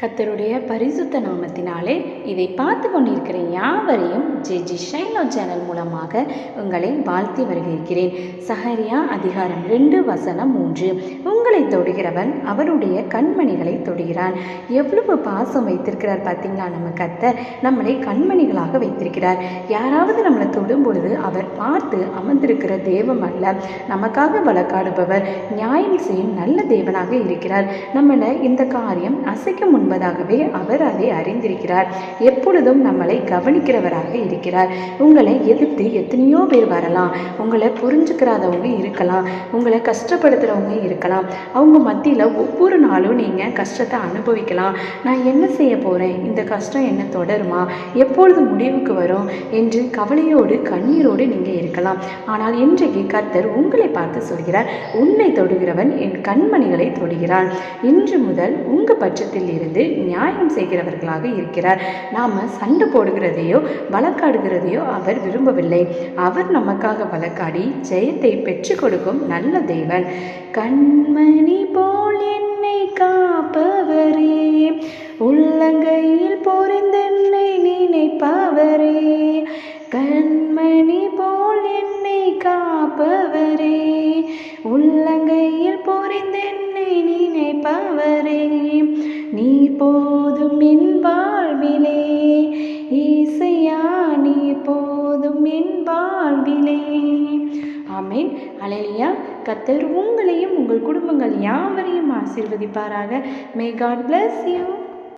கர்த்தருடைய பரிசுத்த நாமத்தினாலே இதை பார்த்து கொண்டிருக்கிற யாவரையும் ஜே ஜி ஷைலோ சேனல் மூலமாக உங்களை வாழ்த்தி வருகிறேன் சஹரியா அதிகாரம் ரெண்டு வசனம் மூன்று. உங்களை தொடுகிறவன் அவருடைய கண்மணிகளை தொடுகிறான். எவ்வளவு பாசம் வைத்திருக்கிறார் பார்த்தீங்களா நம்ம கர்த்தர்? நம்மளை கண்மணிகளாக வைத்திருக்கிறார். யாராவது நம்மளை தொடும் பொழுது அவர் பார்த்து அமர்ந்திருக்கிற தெய்வம் அல்ல. நமக்காக வழக்காடுபவர் நியாயம் செய்யும் நல்ல தேவனாக இருக்கிறார். நம்மளை இந்த காரியம் அசைக்க என்பதாகவே அவர் அதை அறிந்திருக்கிறார். எப்பொழுதும் நம்மளை கவனிக்கிறவராக இருக்கிறார். உங்களை எதிர்த்து எத்தனையோ பேர் வரலாம். உங்களை புரிஞ்சுக்கிறாதவங்க இருக்கலாம். உங்களை கஷ்டப்படுத்துகிறவங்க இருக்கலாம். அவங்க மத்தியில் ஒவ்வொரு நாளும் நீங்கள் கஷ்டத்தை அனுபவிக்கலாம். நான் என்ன செய்ய போகிறேன் இந்த கஷ்டம் என்ன தொடருமா? எப்பொழுது முடிவுக்கு வரும்? என்று கவலையோடு கண்ணீரோடு நீங்கள் இருக்கலாம். ஆனால் இன்றைக்கு கர்த்தர் உங்களை பார்த்து சொல்கிறார் உன்னை தொடுகிறவன் என் கண்மணிகளை தொடுகிறான். இன்று முதல் உங்கள் பட்சத்தில் இருந்து நியாயம் செய்கிறவர்களாக இருக்கிறார். நாம் சண்டை போடுகிறதையோ வழக்காடுகிறதையோ அவர் விரும்பவில்லை. அவர் நமக்காக வழக்காடி ஜெயத்தை பெற்றுக் கொடுக்கும் நல்ல தேவன். கண்மணி போல் என்னை காப்பவரே உள்ளங்கையில் பொறிந்தென்னை நினைப்பவரே. கண்மணி போல் என்னை காப்பவரே உள்ளங்கையில் பொறிந்தென்னை நினைப்பவரே. நீ போதும் என் வாழ்விலே. ஈசையா நீ போதும் என் வாழ்விலே. ஆமேன். அலையிலியா கத்தர் உங்களையும் உங்கள் குடும்பங்கள் யாவரையும் ஆசீர்வதிப்பாராக. May God bless you